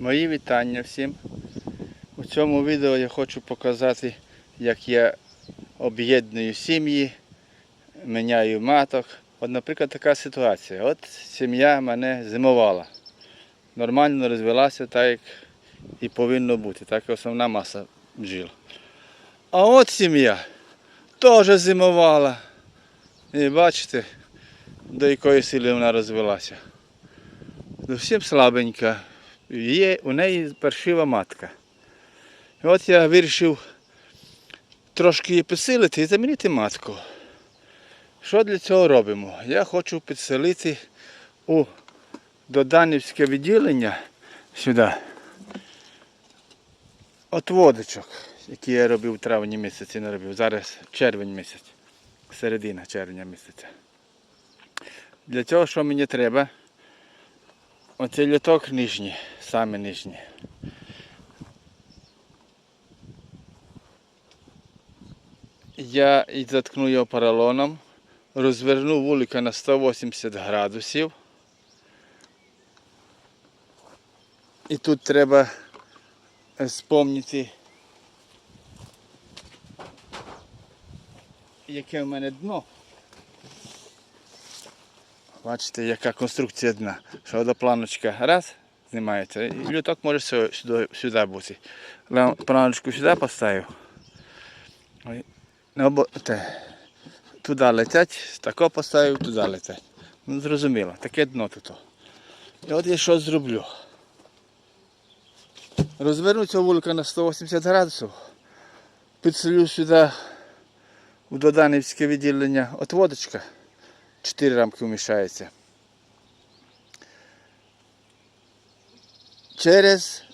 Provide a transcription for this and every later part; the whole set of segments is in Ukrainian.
Мої вітання всім. У цьому відео я хочу показати, як я об'єдную сім'ї, міняю маток. От, наприклад, така ситуація. От сім'я мене зимувала. Нормально розвелася так, як і повинно бути, так як основна маса бджіл. А от сім'я теж зимувала. І бачите, до якої сили вона розвелася. Зовсім слабенька. Є у неї паршива матка. І от я вирішив трошки її підсилити і замінити матку. Що для цього робимо? Я хочу підселити у доданівське відділення сюди отводочок, які я робив у травні місяці, не робив. Зараз червень місяць, середина червня місяця. Для цього що мені треба? Оцей літок нижній, саме нижній. Я і заткну його поролоном, розверну вулика на 180 градусів. І тут треба спомнити, яке в мене дно. Бачите, яка конструкція дна. Що до планочка раз знімається, і люток може сюди, сюди бути. Планочку сюди поставив. Ну, туди летять, тако поставив, туди летять. Ну, зрозуміло, таке дно тут. І от я що зроблю. Розверну цього вулика на 180 градусів, підселю сюди у Доданівське відділення отводочка. 4 рамки вміщається. Через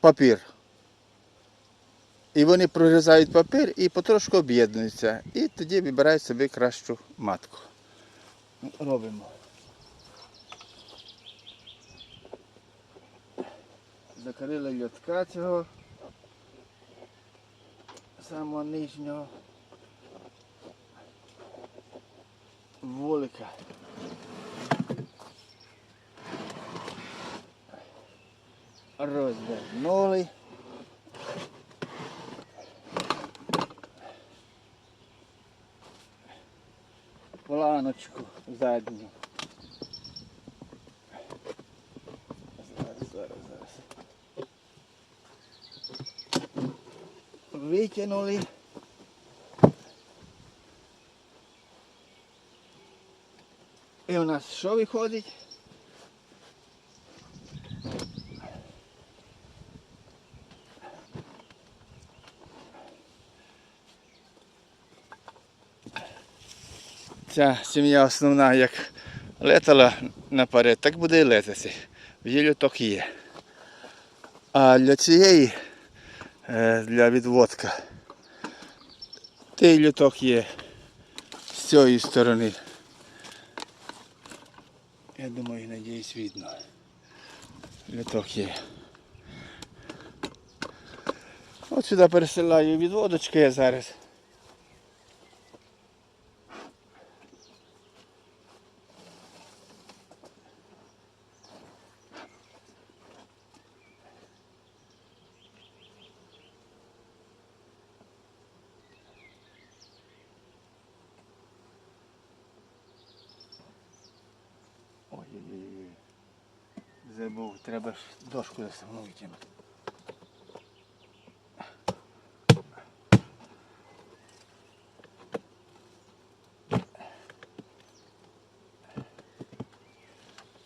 папір. І вони прорізають папір і потрошку об'єднуються. І тоді вибирають собі кращу матку. Робимо. Закрили льотка цього самого нижнього. Vulika. Rozvrnuli. Polanočku zadnju. Zaraz, zaraz, нас що виходить? Ця сім'я основна як летала наперед, так буде і летати. В її люток є. А для цієї, е, для відводка, той люток є з цієї сторони. Я думаю, надіюсь, видно. Літок є. От сюди пересилаю відводочки я зараз. Забув, треба ж дошку заставну витягнути.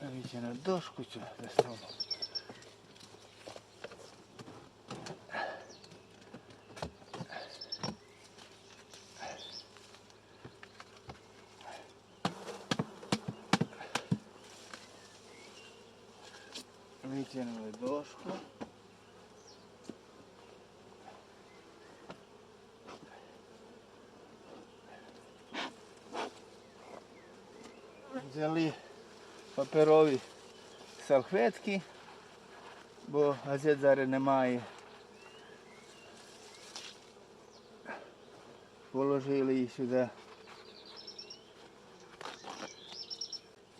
Витягну дошку цю заставну. Паперові салфетки, бо газет зараз немає. Положили її сюди.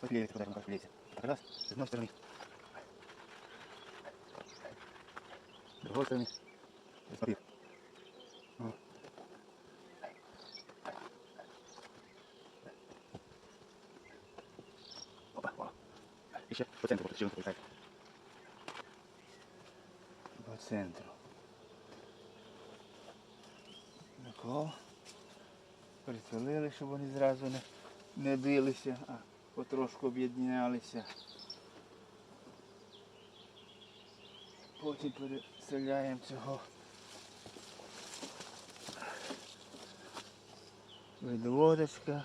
Подклеїти, куди вона подклеїться. Раз, з одної сторони. гострими. Папір. О. Опа, о. І ще по центру червонку політає. По центру. Тако. Притулили, щоб вони зразу не, не билися, а потрошку об'єднялися. Потім переселяємо цього відводочка.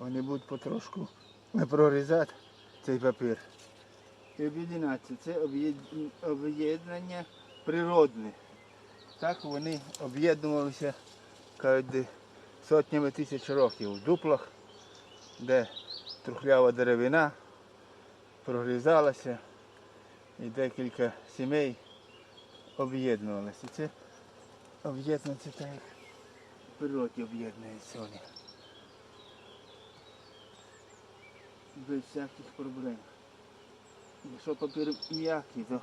Вони будуть потрошку прорізати цей папір. І об'єднатися. Це об'єднання природне. Так вони об'єднувалися кажуть, сотнями тисяч років в дуплах, де трухлява деревина прогрізалася і декілька сімей об'єднувалися. Це об'єднується так, як в природі об'єднується. Без всяких проблем. Якщо папір м'який, то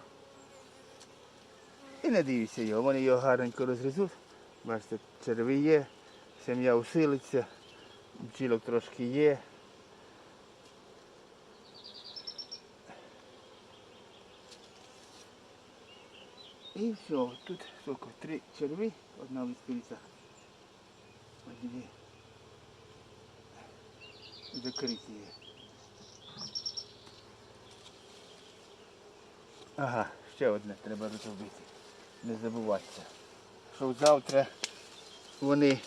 і не дивіться його, вони його гарненько розрізуть. Бачите, черви є, сім'я усилиться, бджілок трошки є. І все, тут скільки, три черви, одна. Одні закриті є. Ага, ще одне треба зробити. Не забуватися. Що завтра вони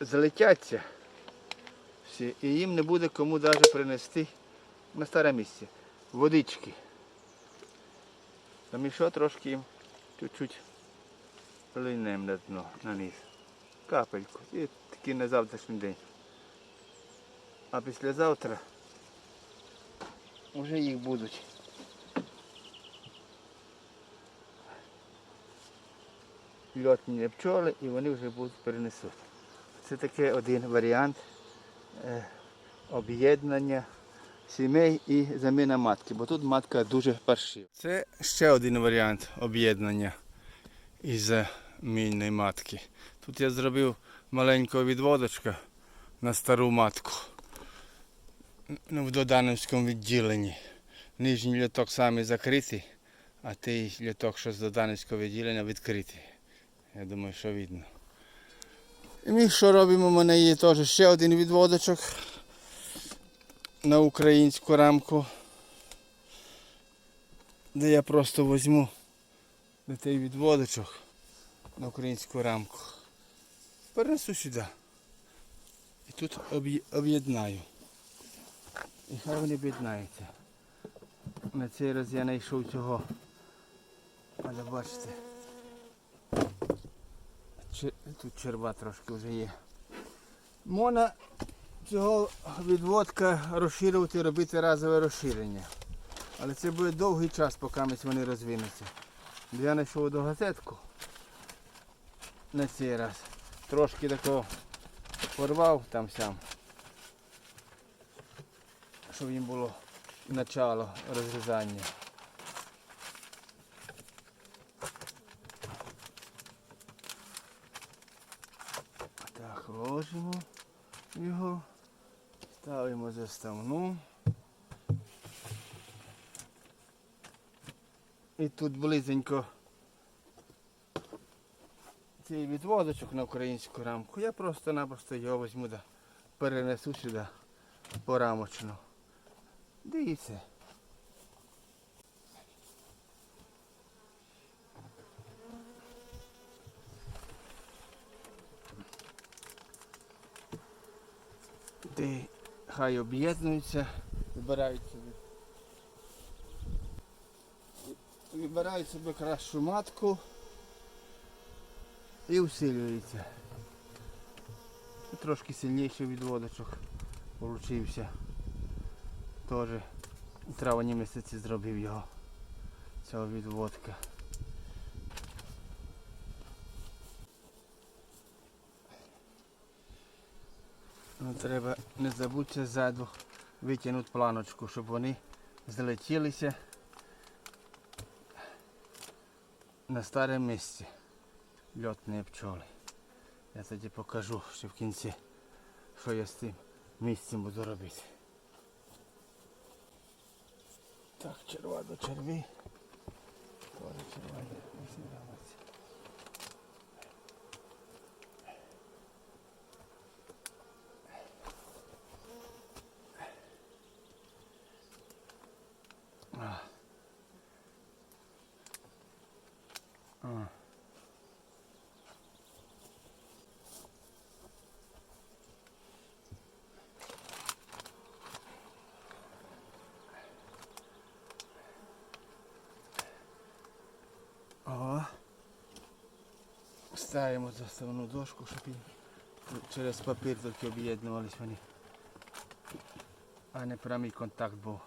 залетяться всі, і їм не буде кому навіть принести на старе місце водички. Там що трошки їм чуть-чуть линем на дно, на низ. Капельку. І таки на завтрашній день. А післязавтра вже їх будуть. Льотні пчоли і вони вже будуть перенесуть. Це такий один варіант е, об'єднання сімей і заміна матки, бо тут матка дуже паршива. Це ще один варіант об'єднання із замінної матки. Тут я зробив маленького відводочка на стару матку ну, в Додановському відділенні. Нижній льоток саме закритий, а той льоток, що з Доданівського відділення, відкритий. Я думаю, що видно. І ми що робимо? У мене є теж ще один відводочок на українську рамку, де я просто візьму на той відводочок на українську рамку. Перенесу сюди. І тут об'єднаю. І хай вони об'єднаються. На цей раз я знайшов цього. Але бачите. Тут черва трошки вже є. Можна цього відводка розширювати, робити разове розширення. Але це буде довгий час, поки вони розвинуться. Я знайшов до газетку на цей раз. Трошки такого порвав там сам. Щоб їм було начало розрізання. Так, ложимо його, ставимо заставну. І тут близенько цей відводочок на українську рамку. Я просто-напросто його візьму да перенесу сюди порамочну. Дивіться. Ти хай об'єднуються, вибирають собі. Вибирають собі кращу матку і усилюються. Трошки сильніший відводочок получився. Теж у травні місяці зробив його цього відводка. Треба не забудьте ззаду витягнути планочку, щоб вони злетілися на старе місце. Льотні пчоли. Я тоді покажу ще в кінці, що я з тим місцем буду робити. Так, черва до черві. Тоже черва не Ставимо заставну дошку, щоб через папір тільки об'єднувались вони. А не прямий контакт був.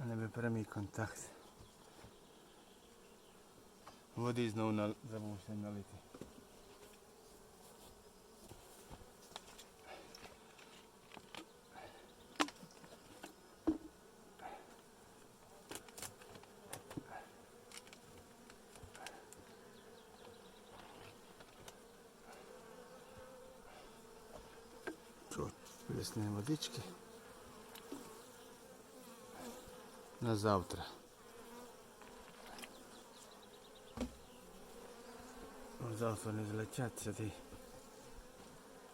А не прямий контакт. Води знову забувся налити. Чуть водички. На завтра. Завтра не злетять сюди.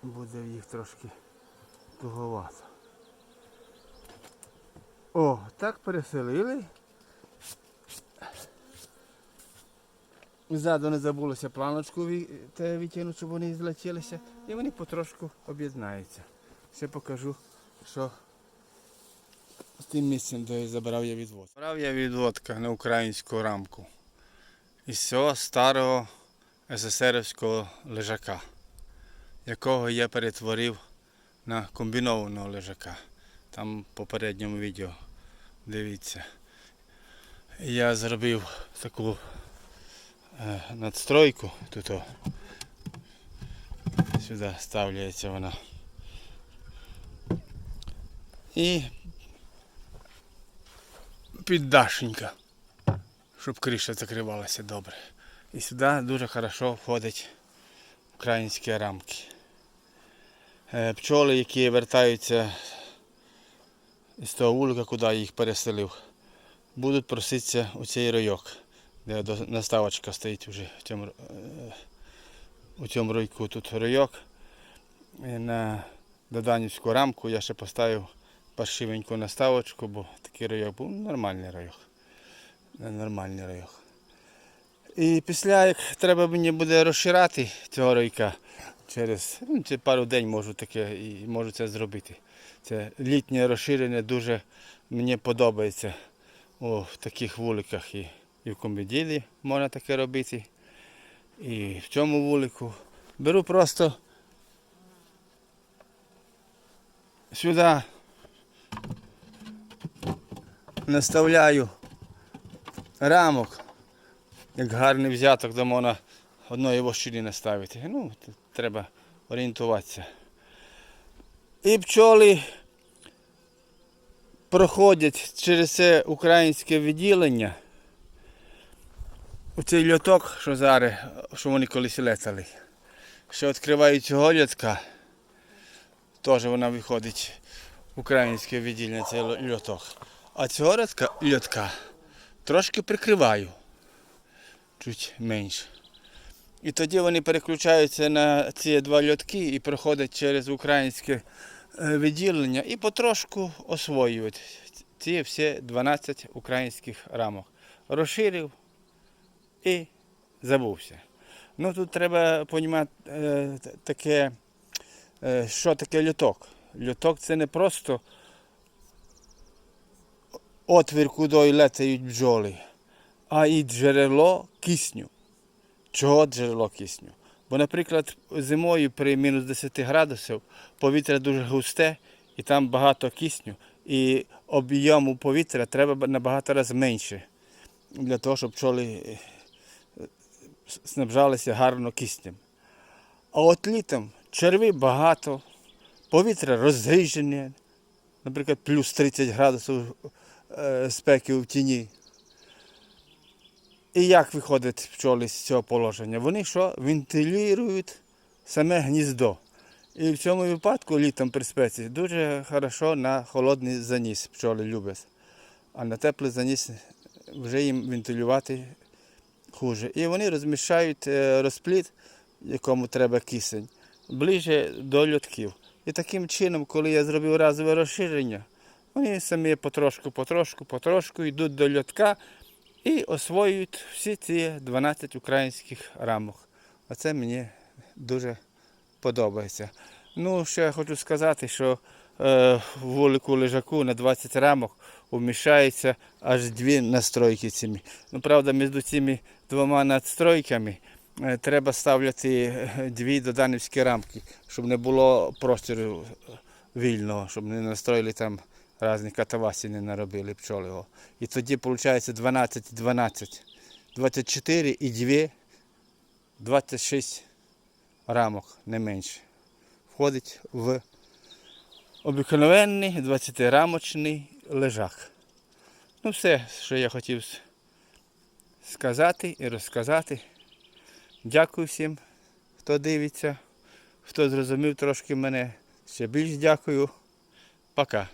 Буде їх трошки туговато. О, так переселили. Ззаду не забулося планочку те витягнути, щоб вони злетілися. І вони потрошку об'єднаються. Ще покажу, що з тим місцем, де забрав я відвод. Забрав я відводка на українську рамку. Із цього старого СССРівського лежака, якого я перетворив на комбінованого лежака. Там в попередньому відео дивіться. Я зробив таку е, надстройку. Тут сюди ставляється вона. І піддашенька, щоб криша закривалася добре. І сюди дуже хорошо входять українські рамки. Е, Пчоли, які вертаються з того вулика, куди я їх переселив, будуть проситися у цей райок, де наставочка стоїть вже в цьому, е, у цьому райку. Тут райок. І на доданівську рамку я ще поставив паршивеньку наставочку, бо такий райок був нормальний райок. Нормальний райок. І після як треба мені буде розширати цього райка через ну, пару день можу таке і можу це зробити. Це літнє розширення дуже мені подобається у таких вуликах і, і в комеділі можна таке робити. І в цьому вулику. Беру просто сюди наставляю рамок як гарний взяток, де можна одної вощини наставити. Ну, треба орієнтуватися. І пчоли проходять через це українське відділення. У цей льоток, що зараз, що вони колись летали. Що відкривають цього льотка, теж вона виходить українське відділення, цей льоток. А цього льотка, льотка трошки прикриваю чуть менше. І тоді вони переключаються на ці два льотки і проходять через українське е, відділення і потрошку освоюють ці всі 12 українських рамок. Розширив і забувся. Ну тут треба розуміти е, таке, е, що таке льоток. Льоток це не просто отвір, куди летають бджоли а і джерело кисню. Чого джерело кисню? Бо, наприклад, зимою при мінус 10 градусів повітря дуже густе і там багато кисню, і об'єму повітря треба набагато разів менше для того, щоб пчоли е, снабжалися гарно киснем. А от літом черві багато, повітря розріжене, наприклад, плюс 30 градусів е, спеки в тіні. І як виходять пчоли з цього положення? Вони що? Вентилюють саме гніздо. І в цьому випадку літом при спеці дуже хорошо на холодний заніс пчоли люблять. А на теплий заніс вже їм вентилювати хуже. І вони розміщають е, розплід, якому треба кисень, ближче до льотків. І таким чином, коли я зробив разове розширення, вони самі потрошку, потрошку, потрошку йдуть до льотка і освоюють всі ці 12 українських рамок. Оце мені дуже подобається. Ну, ще я хочу сказати, що е, в вулику лежаку на 20 рамок вміщається аж дві настройки цими. Ну, правда, між цими двома настройками е, треба ставляти е, дві доданівські рамки, щоб не було простору е, вільного, щоб не настроїли там різні катавасі не наробили пчоли. І тоді виходить 12 12. 24 і 2, 26 рамок, не менше. Входить в обикновенний 20-рамочний лежак. Ну, все, що я хотів сказати і розказати. Дякую всім, хто дивиться, хто зрозумів трошки мене. Ще більш дякую. Пока.